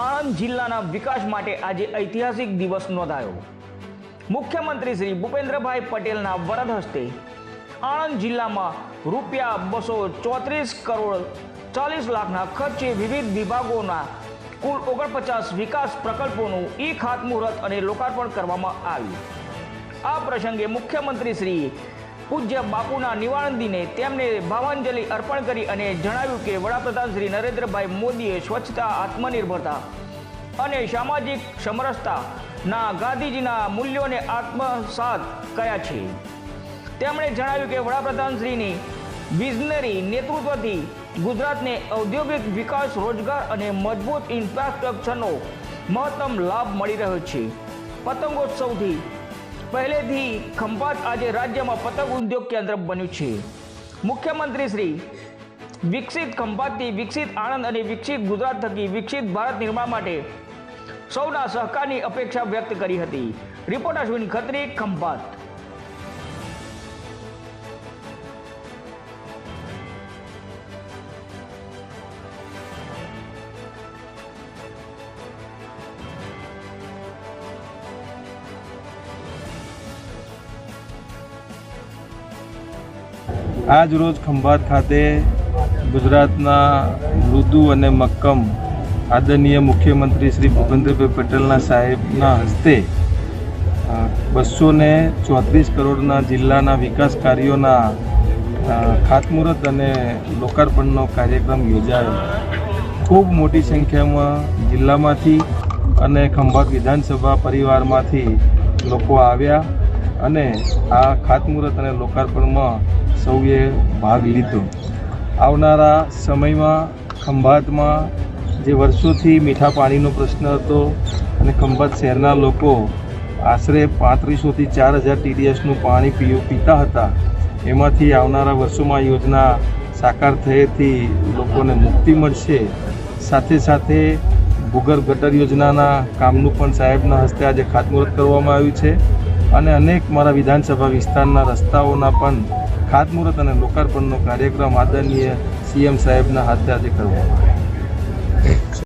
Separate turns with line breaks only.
આણંદ જિલ્લાના વિકાસ માટે આજે ઐતિહાસિક દિવસ નોંધાયો. મુખ્યમંત્રી શ્રી ભૂપેન્દ્રભાઈ પટેલના વરદ હસ્તે આણંદ જિલ્લામાં રૂપિયા બસો ચોત્રીસ કરોડ ચાલીસ લાખના ખર્ચે વિવિધ વિભાગોના કુલ ઓગણપચાસ વિકાસ પ્રકલ્પોનું ઈ ખાતમુહૂર્ત અને લોકાર્પણ કરવામાં આવ્યું. આ પ્રસંગે મુખ્યમંત્રી શ્રી પૂજ્ય બાપુના નિવારણ તેમને ભાવાંજલિ અર્પણ કરી અને જણાવ્યું કે વડાપ્રધાન શ્રી નરેન્દ્રભાઈ મોદીએ સ્વચ્છતા, આત્મનિર્ભરતા અને સામાજિક સમરસતાના ગાંધીજીના મૂલ્યોને આત્મસાત કર્યા છે. તેમણે જણાવ્યું કે વડાપ્રધાન શ્રીની વિઝનરી નેતૃત્વથી ગુજરાતને ઔદ્યોગિક વિકાસ, રોજગાર અને મજબૂત ઇન્ફ્રાસ્ટ્રક્ચરનો મહત્તમ લાભ મળી રહ્યો છે. પતંગોત્સવથી પહેલેથી ખંભાત આજે રાજ્યમાં પતંગ ઉદ્યોગ કેન્દ્ર બન્યું છે. મુખ્યમંત્રી શ્રી વિકસિત ખંભાતથી વિકસિત આણંદ અને વિકસિત ગુજરાત થકી વિકસિત ભારત નિર્માણ માટે સૌના સહકારની અપેક્ષા વ્યક્ત કરી હતી. રિપોર્ટર અશ્વિન ખત્રી, ખંભાત.
આજ રોજ ખંભાત ખાતે ગુજરાતના મૃદુ અને મક્કમ આદરણીય મુખ્યમંત્રી શ્રી ભૂપેન્દ્રભાઈ પટેલના સાહેબના હસ્તે બસો ને ચોત્રીસ કરોડના જિલ્લાના વિકાસ કાર્યોના ખાતમુહૂર્ત અને લોકાર્પણનો કાર્યક્રમ યોજાયો. ખૂબ મોટી સંખ્યામાં જિલ્લામાંથી અને ખંભાત વિધાનસભા પરિવારમાંથી લોકો આવ્યા અને આ ખાતમુહૂર્ત અને લોકાર્પણમાં સૌએ ભાગ લીધો. આવનારા સમયમાં ખંભાતમાં જે વર્ષોથી મીઠા પાણીનો પ્રશ્ન હતો અને ખંભાત શહેરના લોકો આશરે પાંત્રીસોથી ચાર હજાર ટીડીએસનું પાણી પીવું પીતા હતા, એમાંથી આવનારા વર્ષોમાં યોજના સાકાર થયેથી લોકોને મુક્તિ મળશે. સાથે સાથે ભૂગર્ભ ગટર યોજનાના કામનું પણ સાહેબના હસ્તે આજે ખાતમુહૂર્ત કરવામાં આવ્યું છે. અને અનેક મારા વિધાનસભા વિસ્તારના રસ્તાઓના પણ ખાતમુહૂર્ત અને લોકાર્પણનો કાર્યક્રમ આદરણીય સીએમ સાહેબના હાથે આજે કરવામાં આવ્યો.